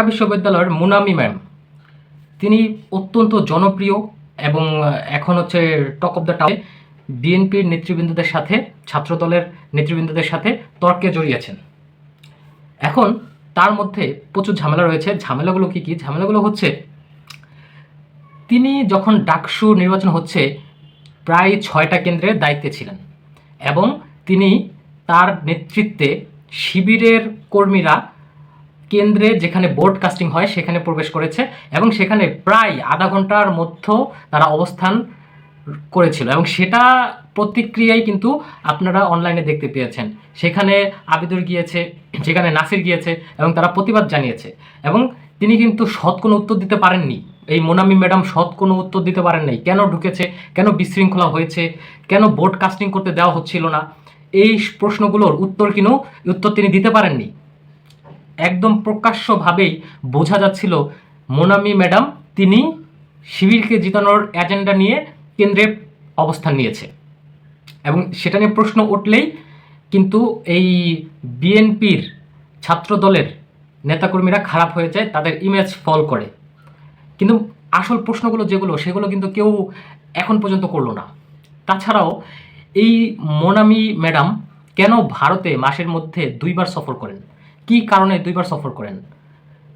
ঢাকা বিশ্ববিদ্যালয়ের মুনামি ম্যাম। তিনি অত্যন্ত জনপ্রিয় এবং এখন হচ্ছে টক অফ দ্য টাউন বিএনপির নেতৃবৃন্দদের সাথে, ছাত্রদলের নেতৃবৃন্দদের সাথে তর্কে জড়িয়েছেন। এখন তার মধ্যে প্রচুর ঝামেলা রয়েছে। ঝামেলাগুলো কি কি? ঝামেলাগুলো হচ্ছে, তিনি যখন ডাকসু নির্বাচন হচ্ছে, প্রায় ছয়টা কেন্দ্রের দায়িত্বে ছিলেন এবং তিনি তার নেতৃত্বে শিবিরের কর্মীরা কেন্দ্রে যেখানে বোর্ড কাস্টিং হয়, সেখানে প্রবেশ করেছে এবং সেখানে প্রায় আধা ঘণ্টার মধ্যে তারা অবস্থান করেছিল এবং সেটা প্রতিক্রিয়াই কিন্তু আপনারা অনলাইনে দেখতে পেয়েছেন। সেখানে আবিদুর গিয়েছে, সেখানে নাসির গিয়েছে এবং তারা প্রতিবাদ জানিয়েছে এবং তিনি কিন্তু সৎ কোনো উত্তর দিতে পারেননি। এই মোনামি ম্যাডাম সৎ কোনো উত্তর দিতে পারেন নাই। কেন ঢুকেছে? কেন বিশৃঙ্খলা হয়েছে? কেন বোর্ড কাস্টিং করতে দেওয়া হচ্ছিল না? এই প্রশ্নগুলোর উত্তর কিনু উত্তর তিনি দিতে পারেননি। একদম প্রকাশ্যভাবেই বোঝা যাচ্ছিল, মোনামি ম্যাডাম, তিনি শিবিরকে জিতানোর এজেন্ডা নিয়ে কেন্দ্রে অবস্থান নিয়েছে। এবং সেটা নিয়ে প্রশ্ন উঠলেই কিন্তু এই বিএনপির ছাত্র দলের নেতাকর্মীরা খারাপ হয়ে যায়, তাদের ইমেজ ফল করে। কিন্তু আসল প্রশ্নগুলো যেগুলো, সেগুলো কিন্তু কেউ এখন পর্যন্ত করল না। তাছাড়াও এই মোনামি ম্যাডাম কেন ভারতে মাসের মধ্যে দুইবার সফর করেন? কি কারণে দুইবার সফর করেন?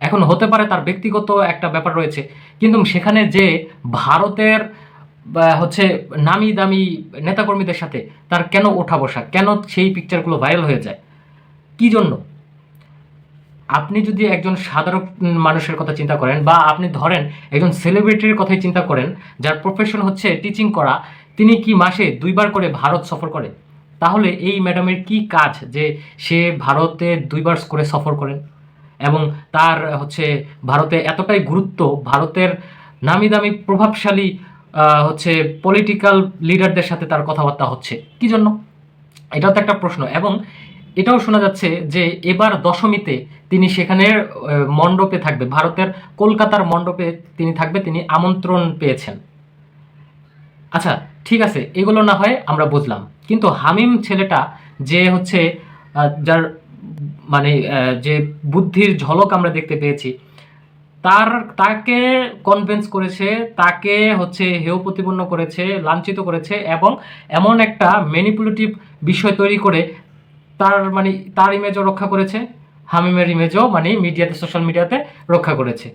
এখন হতে পারে তার ব্যক্তিগত একটা ব্যাপার রয়েছে, কিন্তু সেখানে যে ভারতের হচ্ছে নামি দামি নেতাকর্মীদের সাথে তার কেন ওঠা বসা, কেন সেই পিকচারগুলো ভাইরাল হয়ে যায়? কি জন্য? আপনি যদি একজন সাধারণ মানুষের কথা চিন্তা করেন, বা আপনি ধরেন একজন সেলিব্রিটির কথাই চিন্তা করেন, যার প্রফেশন হচ্ছে টিচিং করা, তিনি কি মাসে দুইবার করে ভারত সফর করে? তাহলে এই ম্যাডামের কি কাজ যে সে ভারতে দুইবার করে সফর করেন? এবং তার, হচ্ছে, ভারতে এতটাই গুরুত্ব, ভারতের নামি দামি প্রভাবশালী হচ্ছে পলিটিক্যাল লিডারদের সাথে তার কথাবার্তা হচ্ছে। কি জন্য? এটাও তো একটা প্রশ্ন। এবং এটাও শোনা যাচ্ছে যে এবার দশমীতে তিনি সেখানে মণ্ডপে থাকবে, ভারতের কলকাতার মণ্ডপে তিনি থাকবে, তিনি আমন্ত্রণ পেয়েছেন। আচ্ছা ঠিক আছে, এগুলো না হয় আমরা বুঝলাম। কিন্তু হামিম ছেলেটা যে হচ্ছে যার মানে যে বুদ্ধির ঝলক আমরা দেখতে পেয়েছি, তার, তাকে কনভিন্স করেছে, তাকে হচ্ছে হেয় প্রতিপন্ন করেছে, লাঞ্ছিত করেছে এবং এমন একটা ম্যানিপুলেটিভ বিষয় তৈরি করে তার মানে তার ইমেজও রক্ষা করেছে, হামিমের ইমেজও মানে মিডিয়াতে সোশ্যাল মিডিয়াতে রক্ষা করেছে।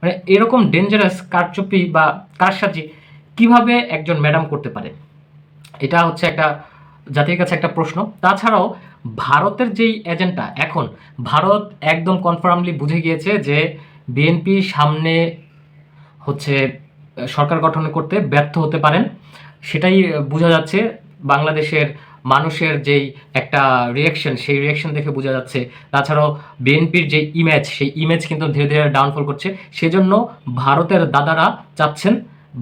মানে এরকম ডেঞ্জারাস কারচুপি বা কারসাজি কীভাবে একজন ম্যাডাম করতে পারে? এটা হচ্ছে একটা জাতির কাছে একটা প্রশ্ন। তাছাড়াও ভারতের যেই এজেন্টটা এখন ভারত একদম কনফার্মলি বুঝে গিয়েছে যে বিএনপি সামনে হচ্ছে সরকার গঠন করতে ব্যর্থ হতে পারেন। সেটাই বোঝা যাচ্ছে বাংলাদেশের মানুষের যেই একটা রিয়াকশন সেই রিয়াকশন দেখে বোঝা যাচ্ছে। তাছাড়াও বিএনপির যে ইমেজ সেই ইমেজ কিন্তু ধীরে ধীরে ডাউনফল করছে। সেজন্য ভারতের দাদারা চাচ্ছেন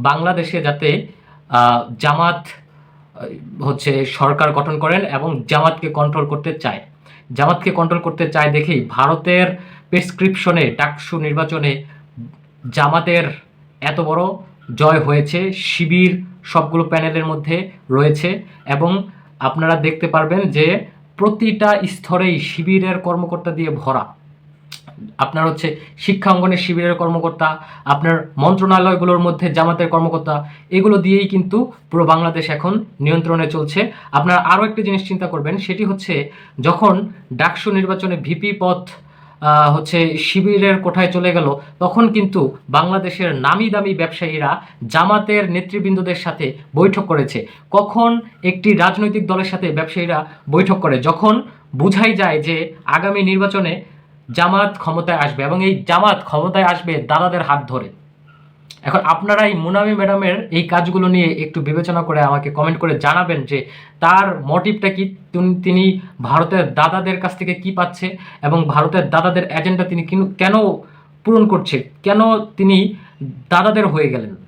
বাংলাদেশে যাতে জামাত হচ্ছে সরকার গঠন করেন এবং জামাতকে কন্ট্রোল করতে চায়। জামাতকে কন্ট্রোল করতে চায় দেখেই ভারতের প্রেসক্রিপশনে ডাকসু নির্বাচনে জামাতের এত বড় জয় হয়েছে। শিবির সবগুলো প্যানেলের মধ্যে রয়েছে এবং আপনারা দেখতে পারবেন যে প্রতিটা স্তরেই শিবিরের কর্মকর্তা দিয়ে ভরা। আপনার হচ্ছে শিক্ষা অঙ্গনের শিবিরের কর্মকর্তা, আপনার মন্ত্রণালয়গুলোর মধ্যে জামাতের কর্মকর্তা, এগুলো দিয়েই কিন্তু পুরো বাংলাদেশ এখন নিয়ন্ত্রণে চলছে। আপনার আরও একটি জিনিস চিন্তা করবেন, সেটি হচ্ছে যখন ডাকসু নির্বাচনে ভিপি পথ হচ্ছে শিবিরের কোঠায় চলে গেল, তখন কিন্তু বাংলাদেশের নামি দামি ব্যবসায়ীরা জামাতের নেতৃবৃন্দদের সাথে বৈঠক করেছে। কখন একটি রাজনৈতিক দলের সাথে ব্যবসায়ীরা বৈঠক করে? যখন বোঝাই যায় যে আগামী নির্বাচনে জামাত ক্ষমতায় আসবে এবং এই জামাত ক্ষমতায় আসবে দাদাদের হাত ধরে। এখন আপনারা এই মুনামি ম্যাডামের এই কাজগুলো নিয়ে একটু বিবেচনা করে আমাকে কমেন্ট করে জানাবেন যে তার মোটিভটা কি, তিনি ভারতের দাদাদের কাছ থেকে কি পাচ্ছে এবং ভারতের দাদাদের এজেন্ডা তিনি কিন- পূরণ করছে? কেন তিনি দাদাদের হয়ে গেলেন?